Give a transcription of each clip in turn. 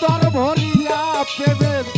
অন্তর ভরিয়া প্রেমের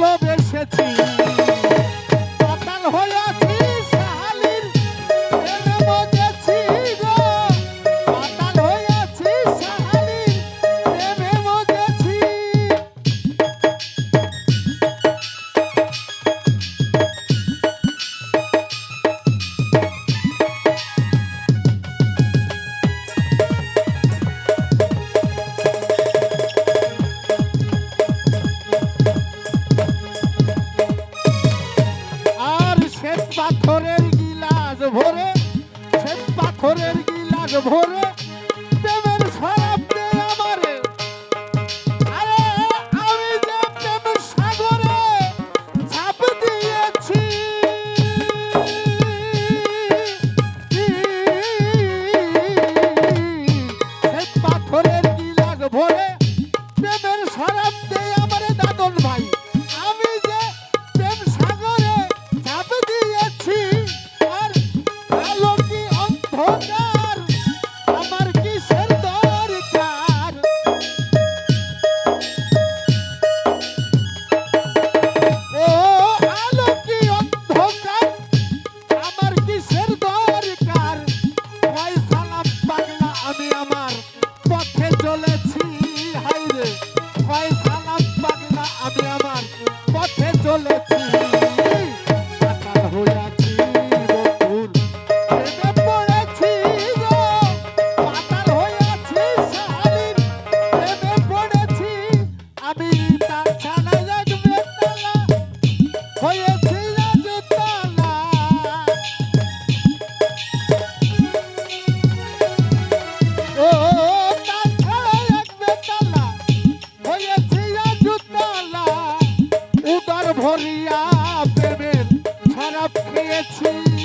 ভালোবেসেছি ভোরে let's go. ভরিয়া প্রেমের খারাপ খেয়েছি